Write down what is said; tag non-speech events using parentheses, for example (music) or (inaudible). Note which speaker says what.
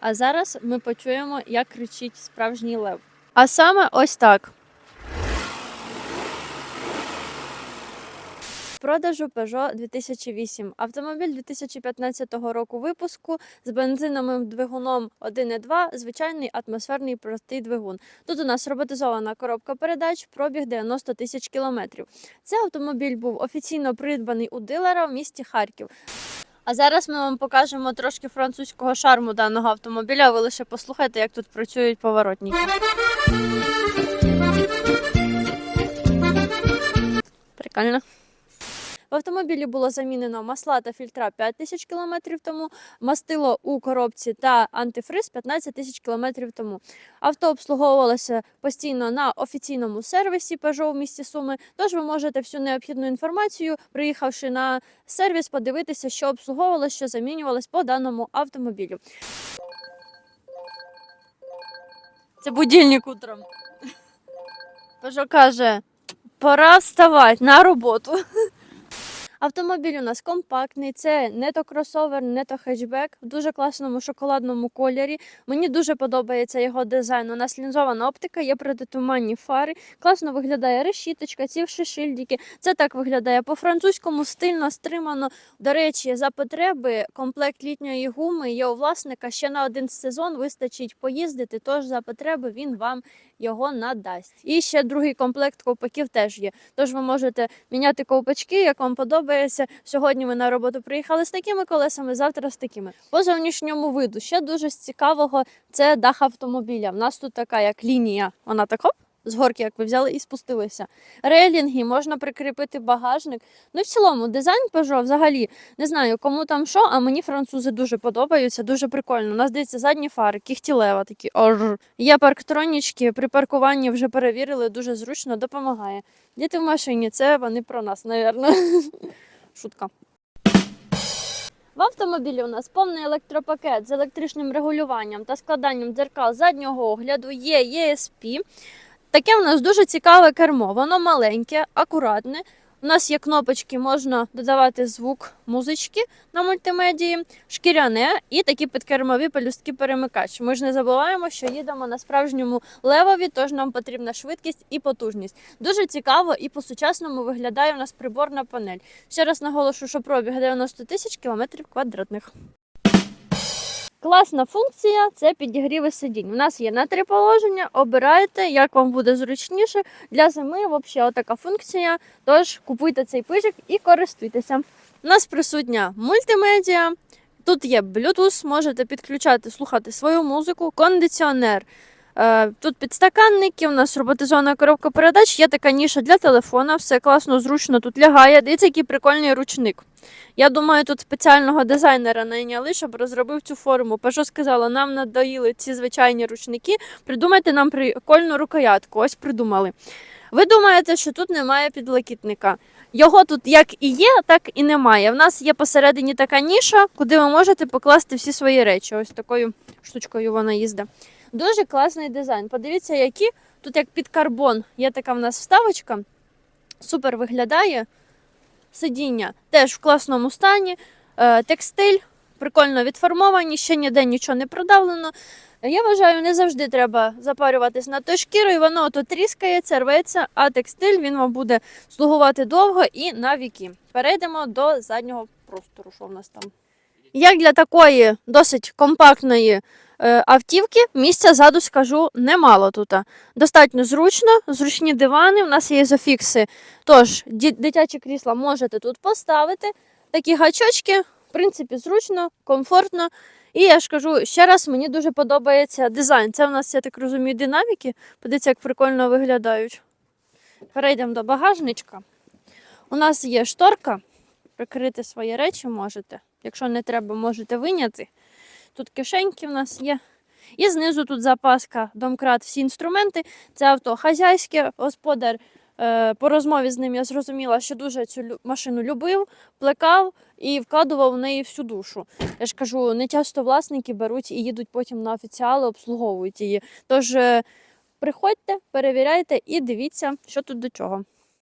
Speaker 1: А зараз ми почуємо, як кричить справжній лев. А саме ось так. Продажу Peugeot 2008. Автомобіль 2015 року випуску з бензиновим двигуном 1.2, звичайний атмосферний простий двигун. Тут у нас роботизована коробка передач, пробіг 90 тисяч кілометрів. Цей автомобіль був офіційно придбаний у дилера в місті Харків. А зараз ми вам покажемо трошки французького шарму даного автомобіля. Ви лише послухайте, як тут працюють поворотники. Прикольно. В автомобілі було замінено масла та фільтра 5 тисяч кілометрів тому, мастило у коробці та антифриз 15 тисяч кілометрів тому. Авто обслуговувалося постійно на офіційному сервісі Peugeot в місті Суми. Тож ви можете всю необхідну інформацію, приїхавши на сервіс, подивитися, що обслуговувалося, що замінювалось по даному автомобілю. Це будильник утром. Peugeot каже: пора вставати на роботу. Автомобіль у нас компактний, це не то кросовер, не то хетчбек в дуже класному шоколадному кольорі. Мені дуже подобається його дизайн. У нас лінзована оптика, є протитуманні фари. Класно виглядає решіточка, ці вши шильдики. Це так виглядає по-французькому, стильно, стримано. До речі, за потреби комплект літньої гуми є у власника. Ще на один сезон вистачить поїздити, тож за потреби він вам його надасть. І ще другий комплект ковпаків теж є. Тож ви можете міняти ковпачки, як вам подобається. Сьогодні ми на роботу приїхали з такими колесами, завтра з такими. По зовнішньому виду ще дуже цікавого це дах автомобіля. В нас тут така як лінія, вона так хоп. З горки, як ви взяли і спустилися. Рейлінги, можна прикріпити багажник. Ну в цілому, дизайн Peugeot взагалі не знаю, кому там що, а мені французи дуже подобаються, дуже прикольно. У нас здається задні фари, кіхтілева такі. Ор. Є парктронічки, при паркуванні вже перевірили, дуже зручно допомагає. Діти в машині, це вони про нас, напевно. (laughs) Шутка. В автомобілі у нас повний електропакет з електричним регулюванням та складанням дзеркал заднього огляду, є ESP. Таке у нас дуже цікаве кермо. Воно маленьке, акуратне. У нас є кнопочки, можна додавати звук музички на мультимедії, шкіряне і такі підкермові пелюстки перемикач. Ми ж не забуваємо, що їдемо на справжньому левові, тож нам потрібна швидкість і потужність. Дуже цікаво і по-сучасному виглядає у нас приборна панель. Ще раз наголошу, що пробіг 90 тисяч кілометрів квадратних. Класна функція це підігріви сидінь. У нас є на три положення. Обирайте, як вам буде зручніше. Для зими взагалі така функція. Тож купуйте цей пижик і користуйтеся. У нас присутня мультимедіа. Тут є Bluetooth, можете підключати, слухати свою музику, кондиціонер. Е, Тут підстаканники, у нас роботизована коробка передач, є така ніша для телефона, все класно, зручно тут лягає. Дивіться, який прикольний ручник. Я думаю, тут спеціального дизайнера найняли, щоб розробив цю форму. Peugeot сказала, нам надоїли ці звичайні ручники. Придумайте нам прикольну рукоятку. Ось придумали. Ви думаєте, що тут немає підлокітника? Його тут як і є, так і немає. В нас є посередині така ніша, куди ви можете покласти всі свої речі. Ось такою штучкою вона їздить. Дуже класний дизайн. Подивіться, які тут як під карбон. Є така в нас вставочка. Супер виглядає. Сидіння теж в класному стані. Е, Текстиль прикольно відформовані, ще ніде нічого не продавлено. Я вважаю, не завжди треба запарюватись над тою шкірою, воно ото тріскається, рветься, а текстиль він вам буде слугувати довго і на віки. Перейдемо до заднього простору, що в нас там. Як для такої досить компактної автівки, місця ззаду скажу немало тут. Достатньо зручно, зручні дивани, у нас є ізофікси. Тож, дитячі крісла можете тут поставити. Такі гачочки, в принципі, зручно, комфортно. І я ж кажу, ще раз мені дуже подобається дизайн. Це в нас, я так розумію, динаміки. Подивіться, як прикольно виглядають. Перейдемо до багажничка. У нас є шторка. Прикрити свої речі можете. Якщо не треба, можете виняти. Тут кишеньки в нас є. І знизу тут запаска, домкрат, всі інструменти. Це авто хазяйське, господар. е, По розмові з ним я зрозуміла, що дуже цю машину любив, плекав і вкладував в неї всю душу. Я ж кажу, не часто власники беруть і їдуть потім на офіціали, обслуговують її. Тож е, приходьте, перевіряйте і дивіться, що тут до чого.